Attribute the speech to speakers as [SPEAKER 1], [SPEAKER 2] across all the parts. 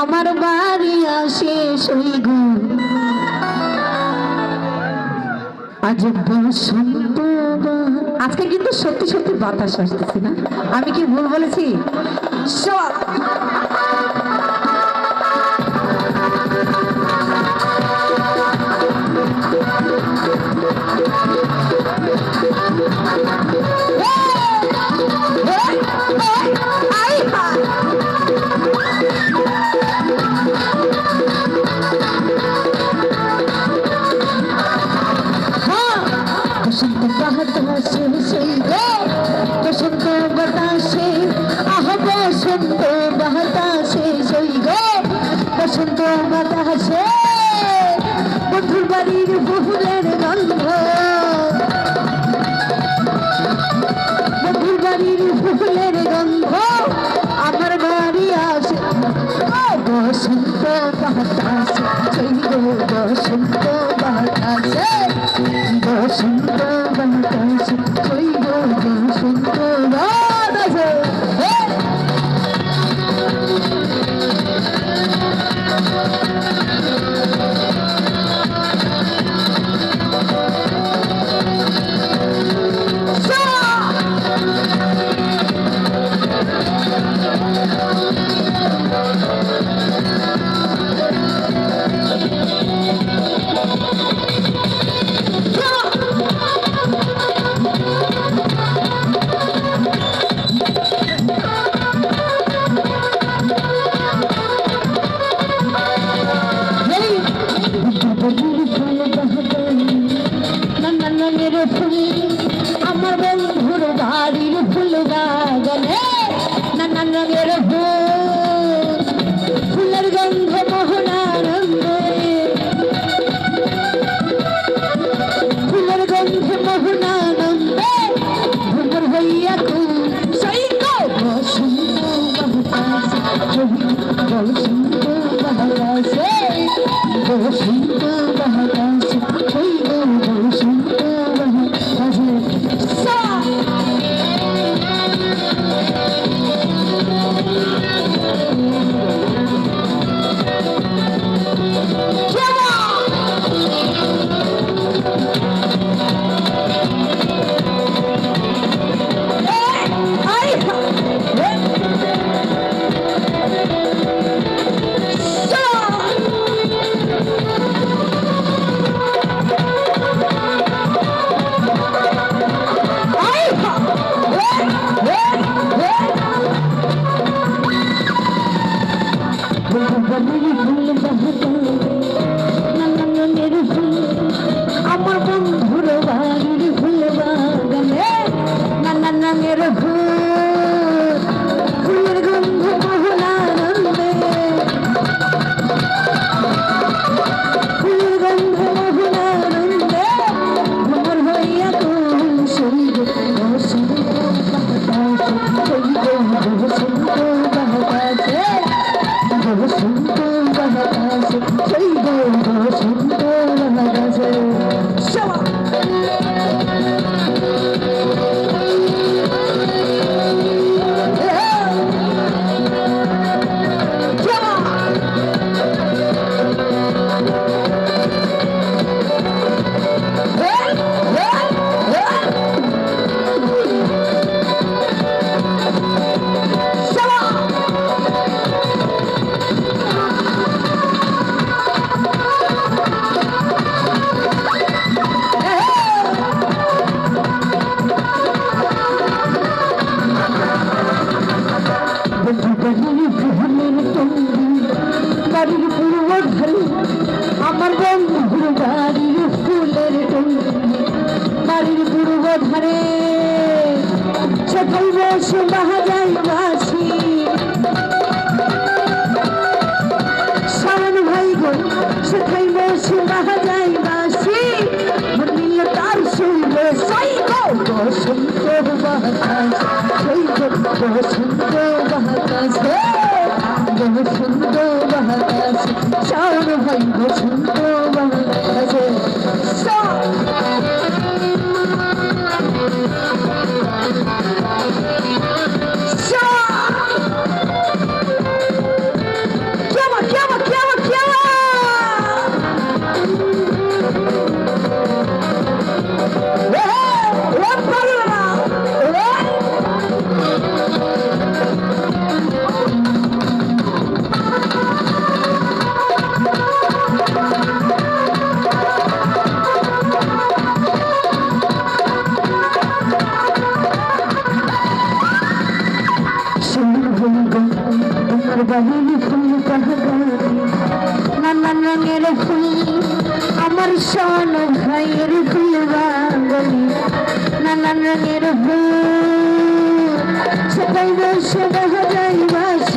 [SPEAKER 1] আমার বাড়ি আসে সইগু আজ বসন্ত আজকে কিন্তু সত্যি সত্যি বাতাস আসতেছি না। আমি কি ভুল বলেছি? সব। বসন্ত বাতাসে চৈত্র বসন্ত বাতাসে। সুন্দর ভূমিকা তোমার বাহিনী ফুল নানান রঙের ফুল আমার সন ভাইয়ের ফুল সবাই বসে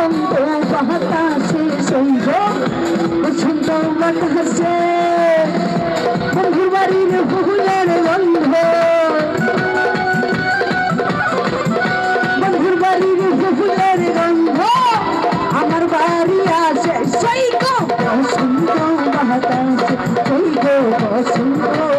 [SPEAKER 1] বসন্ত বাতাসে সৈব, বসন্ত বাতাসে বাড়ির ফুলের গন্ধ বন্ধুর বাড়ির ফুলের গন্ধ আমার বাড়ি আছে সৈব, বসন্ত বাতাসে সৈব, বসন্ত